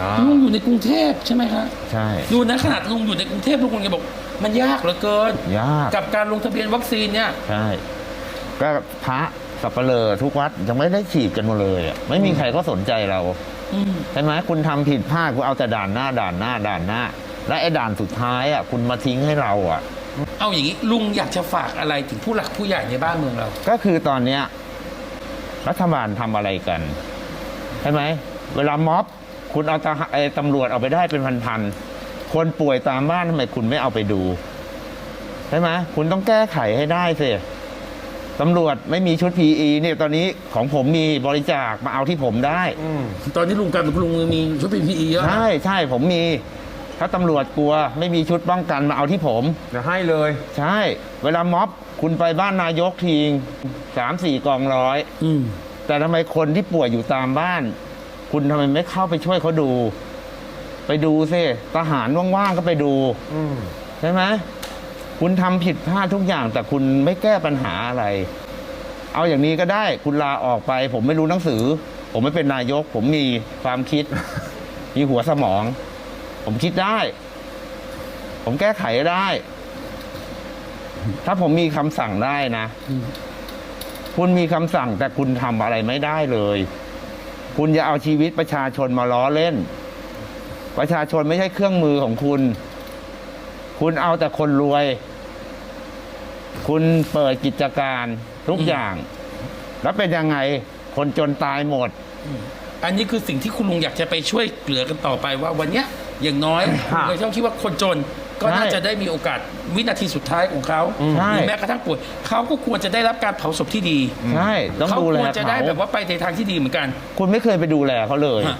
อ๋อลุงอยู่ในกรุงเทพใช่ไหมคะใช่ดูนะขนาดลุงอยู่ในกรุงเทพลุงยังบอก มันยากเหลือเกิน ยากกับการลงทะเบียนวัคซีนเนี่ยใช่ก็พระสับเปลอทุกวัดยังไม่ได้ฉีดกันหมดเลยอะไม่มีใครก็สนใจเราอืมใช่ไหมคุณทำผิดพลาดคุณเอาแต่ด่านหน้าด่านหน้าด่านหน้า และไอ้ด่านสุดท้ายอะคุณมาทิ้งให้เราอะ เอาอย่างนี้ลุงอยากจะฝากอะไรถึงผู้หลักผู้ใหญ่ในบ้านเมืองเรา ก็คือตอนเนี้ยรัฐบาลทำอะไรกันใช่ไหมเวลาม็อบ คุณเอาทหารไอ้ตำรวจเอาไปได้เป็นพันๆ คนป่วยตามบ้านทำไมคุณไม่เอาไปดู ใช่ไหมคุณต้องแก้ไขให้ได้สิตำรวจไม่มีชุด PE เนี่ยตอนนี้ของผมมีบริจาคมาเอาที่ผมได้อืมตอนนี้ลุงกลายเป็นลุงมีชุด PPE เยอะนะใช่ใช่ผมมี ถ้าตำรวจกลัว ไม่มีชุดป้องกันมาเอาที่ผมเดี๋ยวให้เลย ใช่ เวลาม็อบคุณไปบ้านนายกทีงสามสี่กองร้อยอืมแต่ทำไมคนที่ป่วยอยู่ตามบ้าน คุณทำไมไม่เข้าไปช่วยเขาดู ไปดูสิทหารว่างๆก็ไปดูอืมใช่ไหมคุณทำผิดพลาดทุกอย่าง แต่คุณไม่แก้ปัญหาอะไร เอาอย่างนี้ก็ได้ คุณลาออกไป ผมไม่รู้หนังสือ ผมไม่เป็นนายก ผมมีความคิด มีหัวสมอง ผมคิดได้ ผมแก้ไขได้ ถ้าผมมีคำสั่งได้นะอืมคุณมีคำสั่งแต่คุณทำอะไรไม่ได้เลย คุณอย่าเอาชีวิตประชาชนมาล้อเล่น ประชาชนไม่ใช่เครื่องมือของคุณ คุณเอาแต่คนรวย คุณเปิดกิจการทุกอย่าง แล้วเป็นยังไงคนจนตายหมด อันนี้คือสิ่งที่คุณลุงอยากจะไปช่วยเหลือกันต่อไปว่าวันเนี้ยอย่างน้อยค่ะเราต้องคิดว่าคนจน ก็น่าใช่จะได้มีโอกาสวินาทีสุดท้ายของเขาใช่ หรือแม้กระทั่งป่วยเขาก็ควรจะได้รับการเผาศพที่ดีใช่ต้องเขาดูแลควรจะได้เขาแบบว่าไปในทางที่ดีเหมือนกัน คุณไม่เคยไปดูแลเขาเลย ฮะ